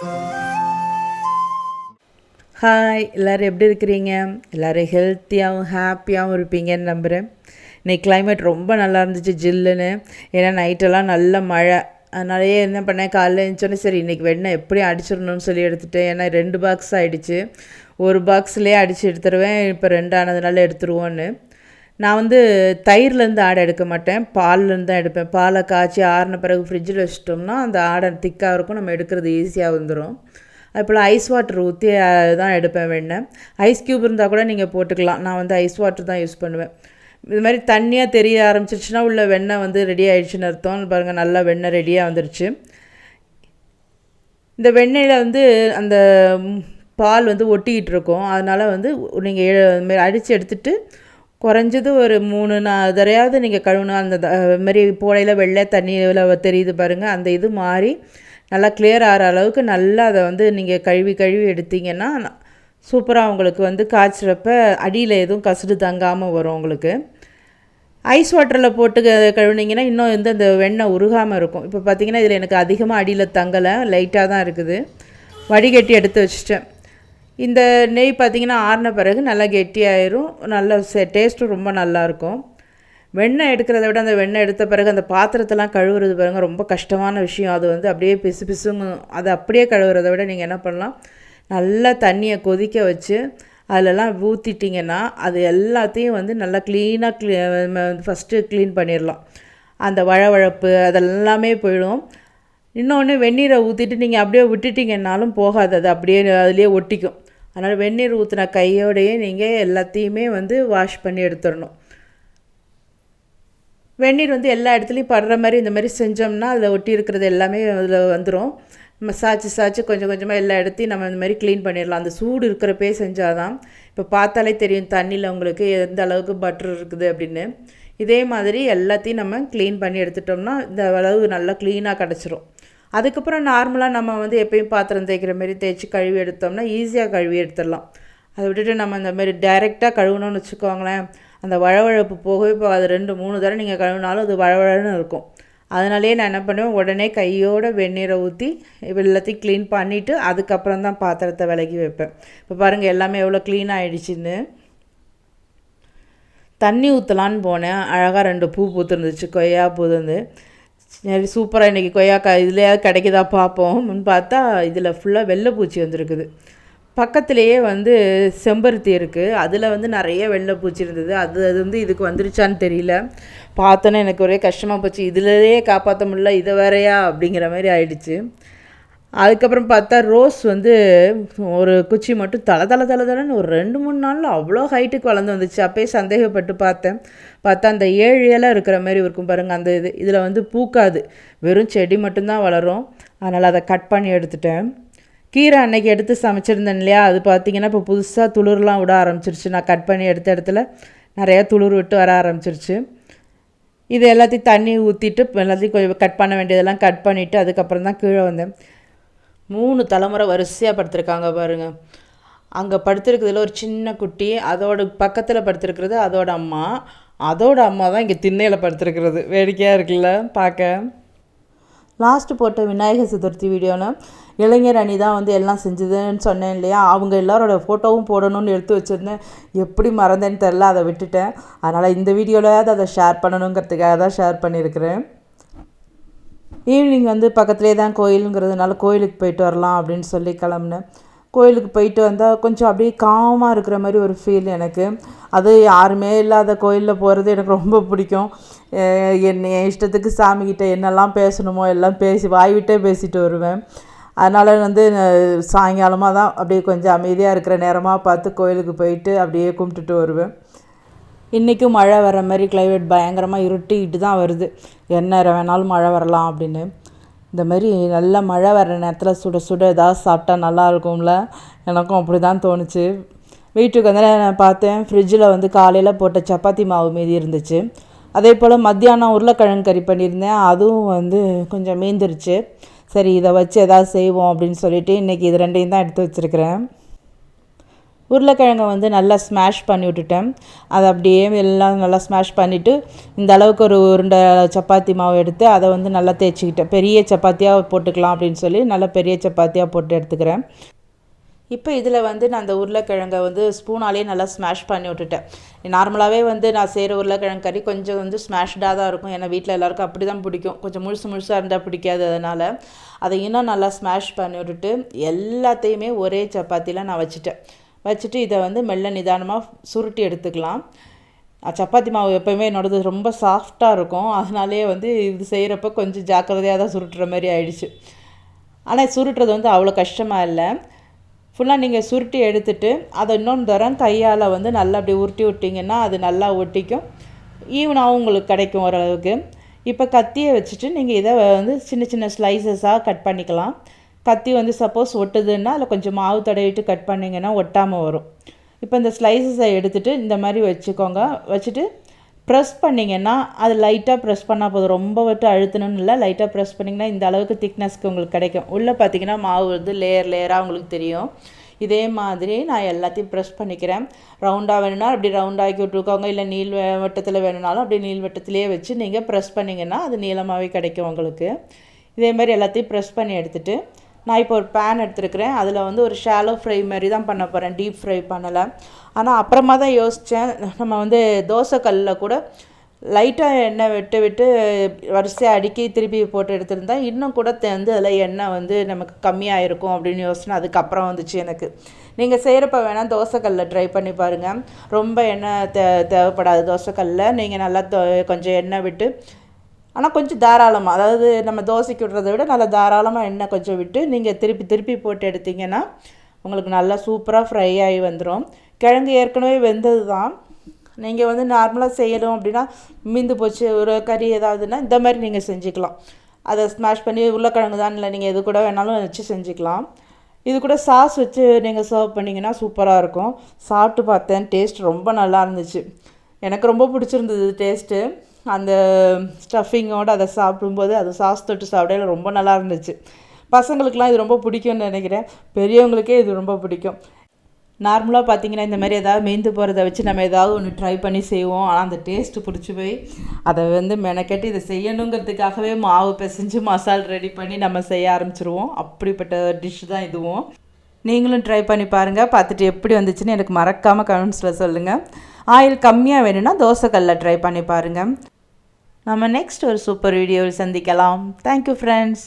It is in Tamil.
ஹாய் எல்லோரும் எப்படி இருக்கிறீங்க? எல்லோரும் ஹெல்த்தியாகவும் ஹாப்பியாகவும் இருப்பீங்கன்னு நம்புகிறேன் இன்னைக்கு கிளைமேட் ரொம்ப நல்லா இருந்துச்சு ஜில்லுன்னு. ஏன்னா நைட்டெல்லாம் நல்ல மழை. அதனாலயே என்ன பண்ணேன் காலைல எழுந்தோடனே சரி இன்றைக்கி வெண்ணெய் எப்படி அடிச்சிடணும்னு சொல்லி எடுத்துட்டேன். ஏன்னா ரெண்டு பாக்ஸ் ஆகிடுச்சு ஒரு பாக்ஸ்லேயே அடித்து எடுத்துருவேன். இப்போ ரெண்டு ஆனதுனால எடுத்துருவோன்னு. நான் வந்து தயிர்லேருந்து ஆடை எடுக்க மாட்டேன். பால்லேருந்து தான் எடுப்பேன். பாலை காய்ச்சி ஆறின பிறகு ஃப்ரிட்ஜில் வச்சிட்டோம்னா அந்த ஆடை திக்காக இருக்கும். நம்ம எடுக்கிறது ஈஸியாக வந்துடும் அதுபோல் ஐஸ் வாட்டர் ஊற்றி தான் எடுப்பேன் வெண்ணெய். ஐஸ் க்யூப் இருந்தால் கூட நீங்கள் போட்டுக்கலாம். நான் வந்து ஐஸ் வாட்டர் தான் யூஸ் பண்ணுவேன். இது மாதிரி தண்ணியாக தெரிய ஆரம்பிச்சிருச்சுன்னா உள்ள வெண்ணெய் வந்து ரெடி ஆகிடுச்சின்னு அர்த்தம். பாருங்கள் நல்லா வெண்ணெய் ரெடியாக வந்துருச்சு. இந்த வெண்ணெயில் வந்து அந்த பால் வந்து ஒட்டிக்கிட்டு இருக்கும். அதனால் வந்து நீங்கள் அடித்து எடுத்துட்டு குறைஞ்சது ஒரு மூணு நான் தரையாவது நீங்கள் கழுவுனா அந்த த- மாதிரி போடையில் வெள்ளை தண்ணியில் தெரியுது பாருங்கள் அந்த இது மாறி நல்லா கிளியர் ஆகிற அளவுக்கு நல்லா அதை வந்து நீங்கள் கழுவி கழுவி எடுத்தீங்கன்னா சூப்பராக உங்களுக்கு வந்து காய்ச்சிறப்ப அடியில் எதுவும் கசடு தங்காமல் வரும் உங்களுக்கு. ஐஸ் வாட்டரில் போட்டு க- கழுவுனீங்கன்னா இன்னும் வந்து அந்த வெண்ணெய் உருகாமல் இருக்கும். இப்போ பார்த்தீங்கன்னா இதில் எனக்கு அதிகமாக அடியில் தங்கலை லைட்டாக தான் இருக்குது. வடிகட்டி எடுத்து வச்சிட்டேன். இந்த நெய் பார்த்தீங்கன்னா ஆறின பிறகு நல்லா கெட்டியாயிரும். நல்ல டேஸ்ட்டும் ரொம்ப நல்லாயிருக்கும். வெண்ணெய் எடுக்கிறத விட அந்த வெண்ணெய் எடுத்த பிறகு அந்த பாத்திரத்தெல்லாம் கழுவுறது பாருங்க ரொம்ப கஷ்டமான விஷயம். அது வந்து அப்படியே பிசு பிசுங்க அதை அப்படியே கழுவுறத விட நீங்கள் என்ன பண்ணலாம் நல்லா தண்ணியை கொதிக்க வச்சு அதிலெல்லாம் ஊற்றிட்டிங்கன்னா அது எல்லாத்தையும் வந்து நல்லா க்ளீனாக க்ளீ ஃபஸ்ட்டு க்ளீன் பண்ணிடலாம். அந்த வழவழப்பு அதெல்லாமே போயிடும். இன்னொன்று வெந்நீரை ஊற்றிட்டு நீங்கள் அப்படியே விட்டுட்டிங்கன்னாலும் போகாது அது அப்படியே அதுலேயே ஒட்டிக்கும். அதனால் வெந்நீர் ஊற்றின கையோடையே நீங்கள் எல்லாத்தையுமே வந்து வாஷ் பண்ணி எடுத்துடணும். வெந்நீர் வந்து எல்லா இடத்துலையும் படுற மாதிரி இந்த மாதிரி செஞ்சோம்னா அதில் ஒட்டி இருக்கிறது எல்லாமே அதில் வந்துடும் நம்ம சாய்ச்சி சாய்ச்சி கொஞ்சம் கொஞ்சமாக எல்லா இடத்தையும் நம்ம இந்த மாதிரி க்ளீன் பண்ணிடலாம். அந்த சூடு இருக்கிறப்பே செஞ்சாதான் இப்போ பார்த்தாலே தெரியும் தண்ணியில் உங்களுக்கு எந்த அளவுக்கு பட்டர் இருக்குது அப்படின்னு. இதே மாதிரி எல்லாத்தையும் நம்ம க்ளீன் பண்ணி எடுத்துட்டோம்னா இந்த அளவு நல்லா க்ளீனாக கிடச்சிரும். அதுக்கப்புறம் நார்மலாக நம்ம வந்து எப்பயும் பாத்திரம் தேய்க்கிற மாதிரி தேய்ச்சி கழுவி எடுத்தோம்னா ஈஸியாக கழுவி எடுத்துடலாம். அதை விட்டுட்டு நம்ம இந்த மாதிரி டைரெக்டாக கழுவணும்னு வச்சுக்கோங்களேன் அந்த வழவழப்பு போகவே போகாது. ரெண்டு மூணு தடவை நீங்கள் கழுவினாலும் அது வழவழன்னு இருக்கும். அதனாலேயே நான் என்ன பண்ணுவேன் உடனே கையோட வெந்நீரை ஊற்றி எல்லாத்தையும் க்ளீன் பண்ணிவிட்டு அதுக்கப்புறம் தான் பாத்திரத்தை விலகி வைப்பேன். இப்போ பாருங்கள் எல்லாமே எவ்வளோ க்ளீன் ஆகிடுச்சின்னு தண்ணி ஊற்றலான்னு போனேன். அழகாக ரெண்டு பூ பூத்துருந்துச்சு கொய்யா பூ வந்து. சரி சூப்பராக இன்றைக்கி கொய்யாக்காய் இதுலையாவது கிடைக்குதா பார்ப்போம்னு பார்த்தா இதில் ஃபுல்லாக வெள்ளைப்பூச்சி வந்திருக்குது. பக்கத்துலேயே வந்து செம்பருத்தி இருக்குது அதில் வந்து நிறைய வெள்ளைப்பூச்சி இருந்தது. அது அது வந்து இதுக்கு வந்துருச்சான்னு தெரியல. பார்த்தோன்னே எனக்கு ஒரே கஷ்டமாக போச்சு. இதுலேயே காப்பாற்ற முடியல இதை வேறையா அப்படிங்கிற மாதிரி ஆயிடுச்சு. அதுக்கப்புறம் பார்த்தா ரோஸ் வந்து ஒரு குச்சி மட்டும் தலை தலை தலை தலைன்னு ஒரு ரெண்டு மூணு நாளில் அவ்வளோ ஹைட்டுக்கு வளர்ந்து வந்துச்சு. அப்பயே சந்தேகப்பட்டு பார்த்தேன். பார்த்தா அந்த ஏழு இலை இருக்கிற மாதிரி இருக்கும் பாருங்கள் அந்த இது. இதில் வந்து பூக்காது. வெறும் செடி மட்டும்தான் வளரும். அதனால் அதை கட் பண்ணி எடுத்துட்டேன். கீரை அன்னைக்கு எடுத்து சமைச்சிருந்தேன் இல்லையா? அது பார்த்தீங்கன்னா இப்போ புதுசாக துளிர்லாம் விட ஆரம்பிச்சிருச்சு. நான் கட் பண்ணி எடுத்த இடத்துல நிறையா துளிர் விட்டு வர ஆரம்பிச்சிருச்சு. இது எல்லாத்தையும் தண்ணி ஊற்றிட்டு எல்லாத்தையும் கொஞ்சம் கட் பண்ண வேண்டியதெல்லாம் கட் பண்ணிவிட்டு அதுக்கப்புறம் தான் கீழே வந்தேன். மூணு தலைமுறை வரிசையாக படுத்திருக்காங்க பாருங்கள் அங்கே படுத்திருக்கிறதுல ஒரு சின்ன குட்டி அதோட பக்கத்தில் படுத்திருக்கிறது அதோட அம்மா. அதோட அம்மா தான் இங்கே திண்ணையில் படுத்திருக்கிறது. வேடிக்கையாக இருக்குல்ல? பார்க்க லாஸ்ட்டு போட்ட விநாயகர் சதுர்த்தி வீடியோவில் இளைஞர் அணி தான் வந்து எல்லாம் செஞ்சதுன்னு சொன்னேன் இல்லையா? அவங்க எல்லாரோட ஃபோட்டோவும் போடணும்னு எடுத்து வச்சுருந்தேன். எப்படி மறந்தேன்னு தெரில அதை விட்டுட்டேன். அதனால் இந்த வீடியோவில் அதை ஷேர் பண்ணணுங்கிறதுக்காக தான் ஷேர் பண்ணியிருக்கிறேன். ஈவினிங் வந்து பக்கத்துலேயே தான் கோயிலுங்கிறதுனால கோயிலுக்கு போயிட்டு வரலாம் அப்படின்னு சொல்லி கிளம்புனேன். கோயிலுக்கு போயிட்டு வந்தால் கொஞ்சம் அப்படியே காமாக இருக்கிற மாதிரி ஒரு ஃபீல் எனக்கு. அது யாருமே இல்லாத கோயிலில் போகிறது எனக்கு ரொம்ப பிடிக்கும். அஹ் என் இஷ்டத்துக்கு சாமிக்கிட்ட என்னெல்லாம் பேசணுமோ எல்லாம் பேசி வாய் விட்டே பேசிட்டு வருவேன். அதனால் வந்து சாயங்காலமாக தான் அப்படியே கொஞ்சம் அமைதியாக இருக்கிற நேரமாக பார்த்து கோயிலுக்கு போயிட்டு அப்படியே கும்பிட்டுட்டு வருவேன். இன்றைக்கும் மழை வர மாதிரி கிளைமேட் பயங்கரமாக இருட்டிக்கிட்டு தான் வருது. என்ன வேணாலும் மழை வரலாம் அப்படின்னு. இந்த மாதிரி நல்ல மழை வர நேரத்தில் சுட சுட ஏதாவது சாப்பிட்டா நல்லா இருக்கும்ல? எனக்கும் அப்படி தான் தோணுச்சு. வீட்டுக்கு வந்து நான் பார்த்தேன் ஃப்ரிட்ஜில் வந்து காலையில் போட்ட சப்பாத்தி மாவு மீதி இருந்துச்சு. அதே போல் மத்தியானம் உருளைக்கிழங்கு கறி பண்ணியிருந்தேன். அதுவும் வந்து கொஞ்சம் மீந்துருச்சு. சரி இதை வச்சு எதாவது செய்வோம் அப்படின்னு சொல்லிவிட்டு இன்றைக்கி இது ரெண்டையும் தான் எடுத்து வச்சுருக்கிறேன். உருளைக்கிழங்கை வந்து நல்லா ஸ்மாஷ் பண்ணி விட்டுட்டேன். அதை அப்படியே எல்லாம் நல்லா ஸ்மாஷ் பண்ணிவிட்டு இந்த அளவுக்கு ஒரு உருண்டை சப்பாத்தி மாவு எடுத்து அதை வந்து நல்லா தேய்ச்சிக்கிட்டேன். பெரிய சப்பாத்தியாக போட்டுக்கலாம் அப்படின்னு சொல்லி நல்லா பெரிய சப்பாத்தியாக போட்டு எடுத்துக்கிறேன். இப்போ இதில் வந்து நான் அந்த உருளைக்கிழங்கை வந்து ஸ்பூனாலே நல்லா ஸ்மாஷ் பண்ணி விட்டுட்டேன். நார்மலாகவே வந்து நான் செய்கிற உருளைக்கிழங்கு கறி கொஞ்சம் வந்து ஸ்மாஷ்டாக தான் இருக்கும். ஏன்னா வீட்டில் எல்லாருக்கும் அப்படி தான் பிடிக்கும். கொஞ்சம் முழுசு முழுசாக இருந்தால் பிடிக்காது அதனால். அதை இன்னும் நல்லா ஸ்மாஷ் பண்ணி விட்டுட்டு எல்லாத்தையுமே ஒரே சப்பாத்தியில் நான் வச்சுட்டேன். வச்சுட்டு இதை வந்து மெல்ல நிதானமாக சுருட்டி எடுத்துக்கலாம். சப்பாத்தி மாவு எப்போயுமே என்னோடது ரொம்ப சாஃப்டாக இருக்கும். அதனாலே வந்து இது செய்கிறப்ப கொஞ்சம் ஜாக்கிரதையாக தான் சுருட்டுற மாதிரி ஆயிடுச்சு. ஆனால் சுருட்டுறது வந்து அவ்வளோ கஷ்டமாக இல்லை. ஃபுல்லாக நீங்கள் சுருட்டி எடுத்துட்டு அதை இன்னொன்று தரம் கையால் வந்து நல்லா அப்படி உருட்டி விட்டிங்கன்னா அது நல்லா ஒட்டிக்கும். ஈவனாகவும் உங்களுக்கு கிடைக்கும் ஓரளவுக்கு. இப்போ கத்தியை வச்சுட்டு நீங்கள் இதை வந்து சின்ன சின்ன ஸ்லைசஸாக கட் பண்ணிக்கலாம். கத்தி வந்து சப்போஸ் ஒட்டுதுன்னா அதில் கொஞ்சம் மாவு தடவிட்டு கட் பண்ணிங்கன்னா ஒட்டாமல் வரும். இப்போ இந்த ஸ்லைசஸை எடுத்துகிட்டு இந்த மாதிரி வச்சுக்கோங்க. வச்சுட்டு ப்ரெஸ் பண்ணிங்கன்னா அது லைட்டாக ப்ரெஸ் பண்ணால் போதும். ரொம்ப விட்டு அழுத்தணும்னு இல்லை லைட்டாக ப்ரெஸ் பண்ணிங்கன்னா இந்த அளவுக்கு திக்னஸ்க்கு உங்களுக்கு கிடைக்கும். உள்ளே பார்த்தீங்கன்னா மாவு வந்து லேயர் லேயராக உங்களுக்கு தெரியும். இதே மாதிரி நான் எல்லாத்தையும் ப்ரெஸ் பண்ணிக்கிறேன். ரவுண்டாக வேணும்னா அப்படி ரவுண்டாக்கி விட்டுருக்கோங்க இல்லை நீள் வட்டத்தில் வேணும்னாலும் அப்படி நீள் வட்டத்திலே வச்சு நீங்கள் ப்ரெஸ் பண்ணிங்கன்னா அது நீளமாகவே கிடைக்கும் உங்களுக்கு. இதே மாதிரி எல்லாத்தையும் ப்ரெஸ் பண்ணி எடுத்துகிட்டு நான் இப்போ ஒரு பேன் எடுத்துருக்கிறேன். அதில் வந்து ஒரு ஷாலோ ஃப்ரை மாதிரி தான் பண்ண போகிறேன் டீப் ஃப்ரை பண்ணலை. ஆனால் அப்புறமா தான் யோசித்தேன் நம்ம வந்து தோசைக்கல்லில் கூட லைட்டாக எண்ணெய் விட்டு விட்டு வரிசையாக அடுக்கி திருப்பி போட்டு எடுத்திருந்தா இன்னும் கூட வந்து அதில் எண்ணெய் வந்து நமக்கு கம்மியாக இருக்கும் அப்படின்னு யோசனை அதுக்கப்புறம் வந்துச்சு எனக்கு. நீங்கள் செய்கிறப்ப வேணால் தோசைக்கல்லில் ட்ரை பண்ணி பாருங்கள் ரொம்ப எண்ணெய் தே தேவைப்படாது தோசைக்கல்லில் நீங்கள் நல்லா கொஞ்சம் எண்ணெய் விட்டு ஆனால் கொஞ்சம் தாராளமாக அதாவது நம்ம தோசைக்கு விடுறத விட நல்லா தாராளமாக எண்ணெய் கொஞ்சம் விட்டு நீங்கள் திருப்பி திருப்பி போட்டு எடுத்திங்கன்னா உங்களுக்கு நல்லா சூப்பராக ஃப்ரை ஆகி வந்துடும் கிழங்கு ஏற்கனவே வெந்தது தான் நீங்கள் வந்து நார்மலாக செய்யணும் அப்படின்னா மீந்து போச்சு ஒரு கறி ஏதாவதுன்னா இந்த மாதிரி நீங்கள் செஞ்சுக்கலாம். அதை ஸ்மாஷ் பண்ணி உருளைக்கிழங்கு தான் இல்லை நீங்கள் எது கூட வேணாலும் வச்சு செஞ்சுக்கலாம். இது கூட சாஸ் வச்சு நீங்கள் சர்வ் பண்ணிங்கன்னா சூப்பராக இருக்கும். சாப்பிட்டு பார்த்தேன் டேஸ்ட் ரொம்ப நல்லா இருந்துச்சு. எனக்கு ரொம்ப பிடிச்சிருந்தது டேஸ்ட்டு அந்த ஸ்டஃபிங்கோடு அதை சாப்பிடும்போது அது சாஸ் தொட்டு சாப்பிடையில ரொம்ப நல்லா இருந்துச்சு. பசங்களுக்கெலாம் இது ரொம்ப பிடிக்கும்னு நினைக்கிறேன். பெரியவங்களுக்கே இது ரொம்ப பிடிக்கும். நார்மலாக பார்த்தீங்கன்னா இந்த மாதிரி ஏதாவது மேய்ந்து போகிறத வச்சு நம்ம ஏதாவது ஒன்று ட்ரை பண்ணி செய்வோம். ஆனால் அந்த டேஸ்ட்டு பிடிச்சி போய் அதை வந்து மெனக்கெட்டு இதை செய்யணுங்கிறதுக்காகவே மாவு பிசைஞ்சு மசால் ரெடி பண்ணி நம்ம செய்ய ஆரம்பிச்சிருவோம். அப்படிப்பட்ட டிஷ் தான் இதுவும். நீங்களும் ட்ரை பண்ணி பாருங்கள் பார்த்துட்டு எப்படி வந்துச்சுன்னு எனக்கு மறக்காமல் கமெண்ட்ஸில் சொல்லுங்கள் ஆயில் கம்மியாக வேணும்னா தோசைக்கல்லில் ட்ரை பண்ணி பாருங்கள் நம்ம நெக்ஸ்ட் ஒரு சூப்பர் வீடியோவில் சந்திக்கலாம். Thank you friends